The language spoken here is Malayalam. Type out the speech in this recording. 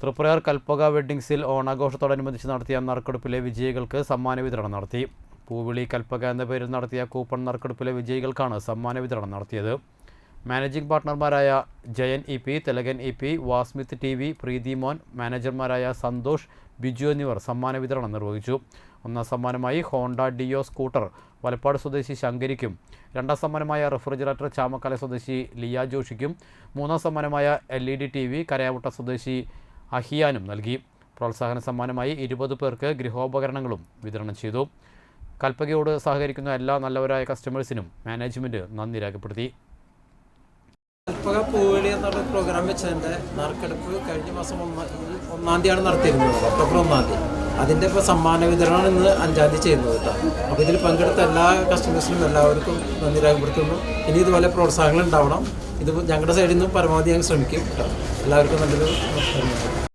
തൃപ്രയാർ കൽപ്പക വെഡ്ഡിങ്സിൽ ഓണാഘോഷത്തോടനുബന്ധിച്ച് നടത്തിയ നറുക്കെടുപ്പിലെ വിജയികൾക്ക് സമ്മാന വിതരണം നടത്തി. പൂവിളി കൽപ്പക എന്ന പേരിൽ നടത്തിയ കൂപ്പൺ നറുക്കെടുപ്പിലെ വിജയികൾക്കാണ് സമ്മാന വിതരണം നടത്തിയത്. Managing പാർട്ട്ണർമാരായ Jayan E P Thilakan E P Vasmith T V Preethi Mon മാനേജർമാരായ Santhosh Biju എന്നിവർ സമ്മാന വിതരണം നിർവഹിച്ചു. ഒന്നാം സമ്മാനമായി ഹോണ്ട ഡിയോ സ്കൂട്ടർ വലപ്പാട് സ്വദേശി ശങ്കരിക്കും. രണ്ടാം സമ്മാനമായ റെഫ്രിജറേറ്റർ ചാമക്കാല സ്വദേശി ലിയ ജോഷിക്കും. മൂന്നാം സമ്മാനമായ L E D T V Karayamutta സ്വദേശി അഹിയാനും നൽകി. പ്രോത്സാഹന സമ്മാനമായി ഇരുപത് പേർക്ക് ഗൃഹോപകരണങ്ങളും വിതരണം ചെയ്തു. കൽപ്പകയോട് സഹകരിക്കുന്ന എല്ലാ നല്ലവരായ കസ്റ്റമേഴ്സിനും മാനേജ്മെന്റ് നന്ദി രേഖപ്പെടുത്തി. കൽപ്പക പൂവിളി എന്നുള്ള പ്രോഗ്രാം വെച്ചതിന്റെ നറുക്കെടുപ്പ് കഴിഞ്ഞ മാസം ഒന്നാം തീയതിയാണ് നടത്തിയിരുന്നത്. ഒക്ടോബർ ഒന്നാം തീയതി. അതിന്റെ ഇപ്പോൾ സമ്മാന വിതരണം ഇന്ന് അഞ്ചാം തീയതി ചെയ്യുന്നത് കേട്ടോ. അപ്പോൾ ഇതിൽ പങ്കെടുത്ത എല്ലാ കസ്റ്റമേഴ്സിനും എല്ലാവർക്കും നന്ദി രേഖപ്പെടുത്തുന്നു. ഇനി ഇതുപോലെ പ്രോത്സാഹനങ്ങൾ ഉണ്ടാവണം. ഇത് ഞങ്ങളുടെ സൈഡിൽ നിന്നും പരമാവധി ഞങ്ങൾ ശ്രമിക്കും കേട്ടോ. എല്ലാവർക്കും നല്ലൊരു